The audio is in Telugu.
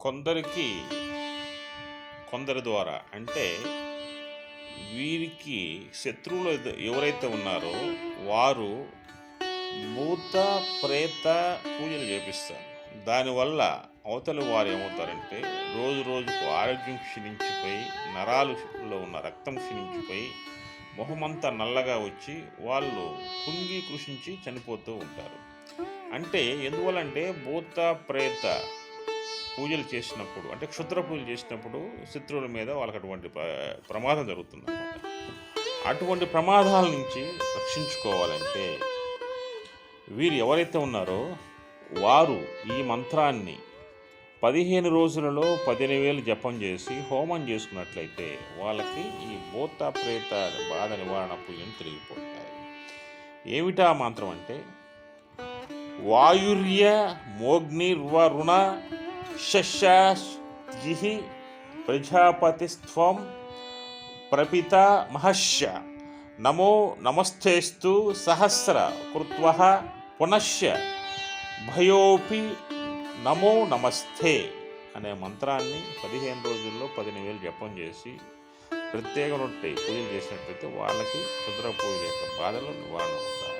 కొందరికి కొందరి ద్వారా అంటే వీరికి శత్రువులు ఎవరైతే ఉన్నారో వారు భూత ప్రేత పూజలు చేపిస్తారు. దానివల్ల అవతలి వారు ఏమవుతారంటే రోజు రోజుకు ఆరోగ్యం క్షీణించిపోయి నరాలులో ఉన్న రక్తం క్షీణించిపోయి మొహమంతా నల్లగా వచ్చి వాళ్ళు కుంగి కృషించి చనిపోతూ ఉంటారు. అంటే ఎందువలంటే భూత ప్రేత పూజలు చేసినప్పుడు అంటే క్షుద్ర పూజలు చేసినప్పుడు శత్రువుల మీద వాళ్ళకి అటువంటి ప్రమాదం జరుగుతుంది అటువంటి ప్రమాదాల నుంచి రక్షించుకోవాలంటే వీరు ఎవరైతే ఉన్నారో వారు ఈ మంత్రాన్ని పదిహేను రోజులలో పదిహేను వేలు జపం చేసి హోమం చేసుకున్నట్లయితే వాళ్ళకి ఈ భూత ప్రేత బాధ నివారణ పూజలు తిరిగిపోతాయి ఏమిటా మంత్రం అంటే వాయుర్య మోగ్నిర్వరుణ శశాజిహి ప్రజాపతిస్త్వం ప్రపిత మహర్ష నమో నమస్తేస్తు సహస్ర కృత్వ పునశ్చ భయోపి నమో నమస్తే అనే మంత్రాన్ని పదిహేను రోజుల్లో పదిహేను వేలు జపం చేసి ప్రత్యేకమైన పూజలు చేసినట్టయితే వాళ్ళకి రుద్ర పూజ యొక్క బాధలు నివారణ అవుతాయి